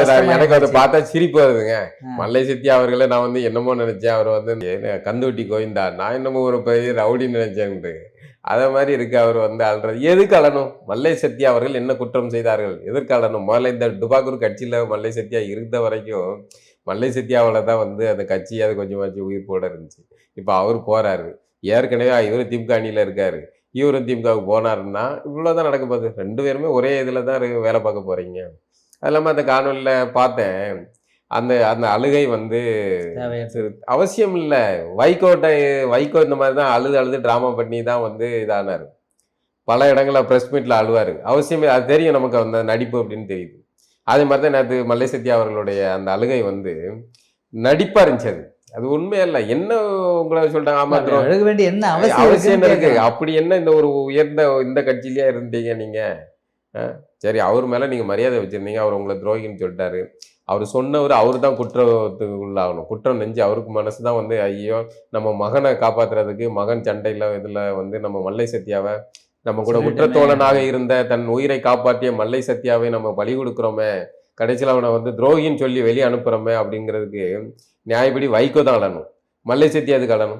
அது எனக்கு அதை. பார்த்தா சிரிப்பு வருதுங்க. மல்லை சத்யா அவர்களை நான் வந்து என்னமோ நினைச்சேன். அவர் வந்து கந்துவட்டி கோவிந்தா நான் என்னமோ ஒரு பெரிய ரவுடின்னு நினைச்சேன்ட்டு. அதே மாதிரி இருக்கு. அவர் வந்து அல்றது எதுக்கு அழணும்? மல்லை சத்யா அவர்கள் என்ன குற்றம் செய்தார்கள்? எதற்கு அழணும்? முதல்ல இந்த டுபாக்கூர் கட்சியில மல்லை சத்யா இருந்த வரைக்கும் மல்லை சத்யாவில் தான் வந்து அந்த கட்சி அது கொஞ்சமாச்சு உயிர் போட இருந்துச்சு. இப்போ அவர் போறாரு. ஏற்கனவே இவர் திமுக அணியில இருக்காரு. இவரும் திமுகவுக்கு போனாருன்னா இவ்வளோதான் நடக்க போகுது. ரெண்டு பேருமே ஒரே இதில் தான் இருக்கு- வேலை பார்க்க போறீங்க. அது இல்லாமல் அந்த காணொலியில் பார்த்தேன். அந்த அந்த அழுகை வந்து அவசியம் இல்லை. வைகோட்டை வைகோ இந்த மாதிரி தான் அழுது அழுது ட்ராமா பண்ணி தான் வந்து இதானார். பல இடங்களில் ப்ரெஸ் மீட்டில் அழுவார். அவசியமே அது தெரியும் நமக்கு அந்த நடிப்பு அப்படின்னு தெரியுது. அதே மாதிரி தான் நேற்று மல்லை சத்யா அவர்களுடைய அந்த அழுகை வந்து நடிப்பாக இருந்துச்சு அது அது உண்மையா இல்லை? என்ன உங்களை சொல்லிட்டாங்க ஆமா அப்படி அழுக வேண்டிய என்ன அவசியம் இருக்கு. அப்படி என்ன இந்த ஒரு உயர்ந்த இந்த கட்சியிலேயே இருந்தீங்க நீங்க? ஆ? சரி அவர் மேல நீங்க மரியாதை வச்சிருந்தீங்க அவர் உங்களை துரோகின்னு சொல்லிட்டாரு. அவர் சொன்னவர் அவர் தான் குற்றத்துக்கு உள்ளாகணும் குற்றம் நெஞ்சு அவருக்கு மனசு தான் வந்து ஐயோ நம்ம மகனை காப்பாத்துறதுக்கு மகன் சண்டையில இதுல வந்து நம்ம மல்லை சத்யாவை நம்ம கூட. குற்றத்தோழனாக இருந்த தன் உயிரை காப்பாற்றிய மல்லை சத்யாவை நம்ம பலி கொடுக்குறோமே கடைசியில் அவனை வந்து துரோகின்னு சொல்லி வெளியே அனுப்புறோமே அப்படிங்கிறதுக்கு நியாயப்படி வைகோ தான் அழணும் மல்லை சத்யா அதுக்கு அழணும்